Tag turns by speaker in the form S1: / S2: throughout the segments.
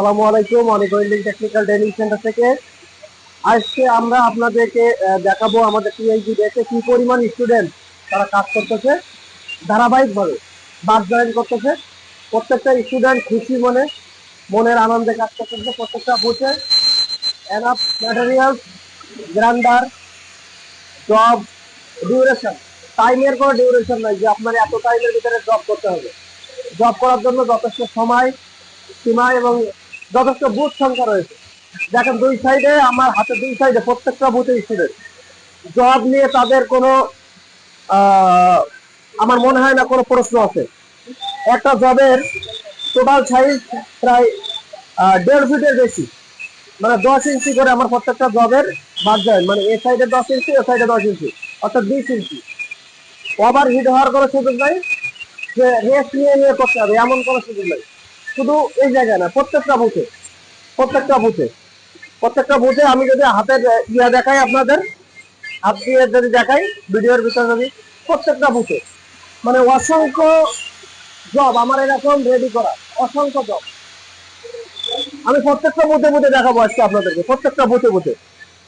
S1: আসসালামু আলাইকুম, অনেক ওয়েল্ডিং টেকনিক্যাল ট্রেনিং সেন্টার থেকে। আজকে আমরা আপনাদেরকে দেখাবো আমাদের পিএইচডি বেসে কি পরিমাণ স্টুডেন্ট তারা কাজ করতেছে, ধারাবাহিকভাবে বাস জয়েন করতেছে। প্রত্যেকটা স্টুডেন্ট খুশি মনে, মনের আনন্দে কাজ করতেছে, প্রত্যেকটা বুথে এনাফ ম্যাটেরিয়াল গ্রান্ডার জব ডিউরেশন টাইমের কোনো ডিউরেশন নাই যে আপনার এত টাইমের ভিতরে জব করতে হবে। জব করার জন্য যথেষ্ট সময়, সীমা এবং যথেষ্ট বুথ সংখ্যা রয়েছে। দেখেন দুই সাইডে আমার হাতে দুই সাইডে প্রত্যেকটা বুথে স্টুডেন্ট জব নিয়ে তাদের কোনো আমার মনে হয় না কোনো প্রশ্ন আছে। একটা জবের টোটাল সাইজ প্রায় দেড় ফিটের বেশি। মানে দশ ইঞ্চি করে আমার প্রত্যেকটা জবের বাদ যায়। মানে এ সাইডে দশ ইঞ্চি, এ সাইডে দশ ইঞ্চি, অর্থাৎ বিশ ইঞ্চি। ওভার হিট হওয়ার কোনো সুযোগ নাই। যে রেস্ট নিয়ে নিয়ে করতে হবে, এমন কোনো সুযোগ নাই। শুধু এই জায়গায় না, প্রত্যেকটা বুথে প্রত্যেকটা বুথে। প্রত্যেকটা বুথে আমি যদি হাতের ইয়া দেখাই আপনাদের, হাত দিয়ে যদি দেখাই ভিডিওর ভিতরে যদি, প্রত্যেকটা বুথে। মানে অসংখ্য জব আমার এরকম রেডি করা, অসংখ্য জব আমি প্রত্যেকটা বুথে বুথে দেখাবো আজকে আপনাদেরকে, প্রত্যেকটা বুথে বুথে।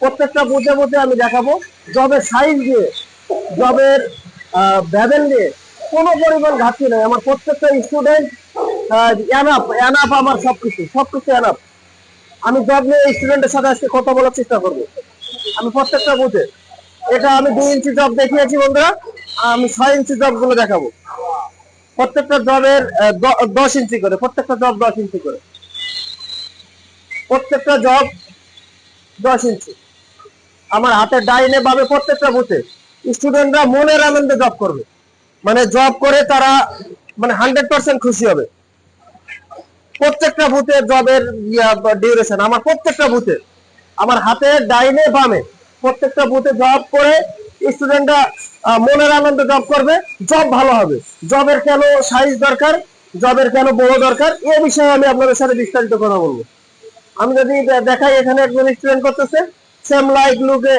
S1: প্রত্যেকটা বুথে বুথে আমি দেখাবো জবের সাইজ দিয়ে জবের ভ্যাবেল দিয়ে। কোনো পরিমাণ ঘাটতি নেই, আমার প্রত্যেকটা স্টুডেন্ট এনাফ এনাফ আমার সবকিছু সবকিছু এনাফ আমি জব নিয়ে স্টুডেন্টের সাথে আজকে কথা বলার চেষ্টা করব। আমি প্রত্যেকটা বুথে এটা আমি দুই ইঞ্চি জব দেখিয়েছি বন্ধুরা আমি ছয় ইঞ্চি জবগুলো দেখাবো। প্রত্যেকটা জবের দশ ইঞ্চি করে, প্রত্যেকটা জব দশ ইঞ্চি করে। প্রত্যেকটা জব দশ ইঞ্চি আমার হাতের ডাইনে বামে প্রত্যেকটা বুথে স্টুডেন্টরা মনের আনন্দে জব করবে। মানে জব করে তারা মানে হান্ড্রেড পার্সেন্ট খুশি হবে। প্রত্যেকটা বুথে জবের ডিউরেশন আমার প্রত্যেকটা বুথে আমার হাতে ডাইনে বামে প্রত্যেকটা বুথে জব করে স্টুডেন্টরা মনের আনন্দে জব করবে জব ভালো হবে। জবের কেন সাইজ দরকার? জবের কেন বড় দরকার? এ বিষয়ে আমি আপনাদের সাথে বিস্তারিত কথা বলব। আমি যদি দেখাই এখানে একজন স্টুডেন্ট করতেছে সেম লাইক লুকে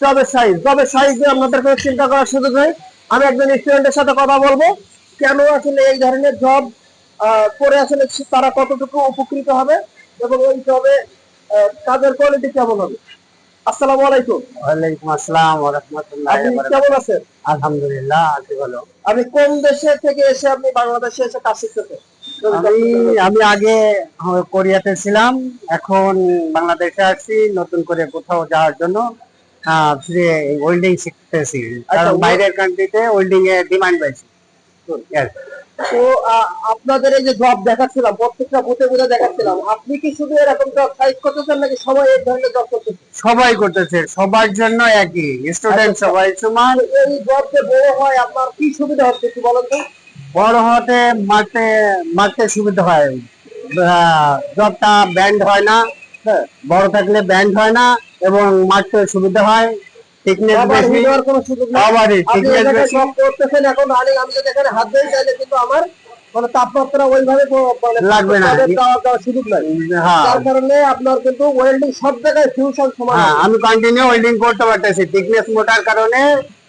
S1: জবের সাইজ জবের সাইজ নিয়ে আপনাদের চিন্তা করার সুযোগ নেই। আমি একজন স্টুডেন্টের সাথে কথা বলব। কেন আসলে এই ধরনের জব করে আসলে তারা কতটুকু উপকৃত হবে এবং এই জবে কাজের কোয়ালিটি কেমন হবে? আসসালামু আলাইকুম।
S2: ওয়ালাইকুম আসসালাম ওয়া রাহমাতুল্লাহি ওয়া
S1: কেমন আছেন?
S2: আলহামদুলিল্লাহ আছি ভালো।
S1: আপনি কোন দেশে থেকে এসে আপনি বাংলাদেশে এসে কাজ শিখতেছেন?
S2: আমি আমি আগে কোরিয়াতে ছিলাম এখন বাংলাদেশে আসছি নতুন করে কোথাও যাওয়ার জন্য ফ্রি ওয়েল্ডিং শিখতেছি। কারণ
S1: ওয়ে-
S2: বাইরের কান্ট্রিতে ওয়েল্ডিং এর ডিমান্ড বেশি.
S1: তো আপনাদের এই যে জব দেখাচ্ছিলাম প্রত্যেকটা বুথে বুথে দেখাচ্ছিলাম আপনি কি শুধু এরকম জব সাইজ করতেছেন নাকি সবাই এই ধরনের জব করতেছেন
S2: সবাই করতেছে সবার জন্য একই স্টুডেন্ট
S1: আচ্ছা।
S2: সবাই সমান।
S1: এই জব যে বড় হয় আপনার কি সুবিধা হচ্ছে কি বলেন তো?
S2: বড় হতে মারতে মারতে সুবিধা হয়। জবটা ব্যান্ড হয় না
S1: হ্যাঁ।
S2: বড় থাকলে ব্যান্ড হয় না এবং মারতে সুবিধা হয়। থিকনেস বেশি।
S1: কোনো সুযোগ নেই।
S2: আবারই থিকনেস বেশি।
S1: করতেছেন এখন রানিং আমি যদি এখানে হাত দিয়ে চাইলে কিন্তু আমার মানে তাপমাত্রা ওইভাবে
S2: লাগবে না।
S1: তাদের দেওয়া- দেওয়ার সুযোগ নাই। কারণে আপনার কিন্তু ওয়েল্ডিং সব জায়গায় ফিউশন সমান
S2: আমি কন্টিনিউ ওয়েল্ডিং করতে পারতেছি। থিকনেস মোটার কারণে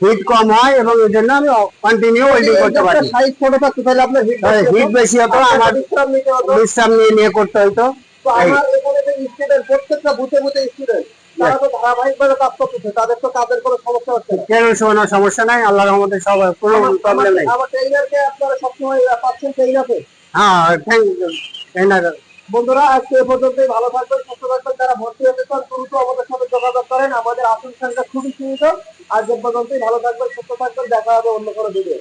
S2: হিট কম হয় এবং এই জন্য আমি কন্টিনিউ ওয়েল্ডিং করতে পারি
S1: সাইজ ছোট থাকতো তাহলে আপনার হিট
S2: হিট বেশি হতো আমার
S1: বিশ্রাম
S2: নিয়ে নিয়ে করতে হতো
S1: তো আমার এখানে প্রত্যেকটা বুথে বুথে ধারাবাহিকভাবে কাজ করতেছে তাদের তো কাজের কোনো সমস্যা হচ্ছে না।
S2: কেন কোনো সমস্যা নাই? আল্লাহ রহমতে সব কোনো প্রবলেম নেই।
S1: আমার- আমার আপনারা সবসময় পাচ্ছেন ট্রেনারকে
S2: হ্যাঁ থ্যাংক ইউ
S1: বন্ধুরা আজকে এ পর্যন্তই ভালো থাকবেন সুস্থ থাকবেন। যারা ভর্তি হতে চান দ্রুত আমাদের সাথে যোগাযোগ করেন। আমাদের আসন সংখ্যা খুবই সীমিত। আজ এ পর্যন্তই ভালো থাকবেন সুস্থ থাকবেন। দেখা হবে অন্য কোনো ভিডিও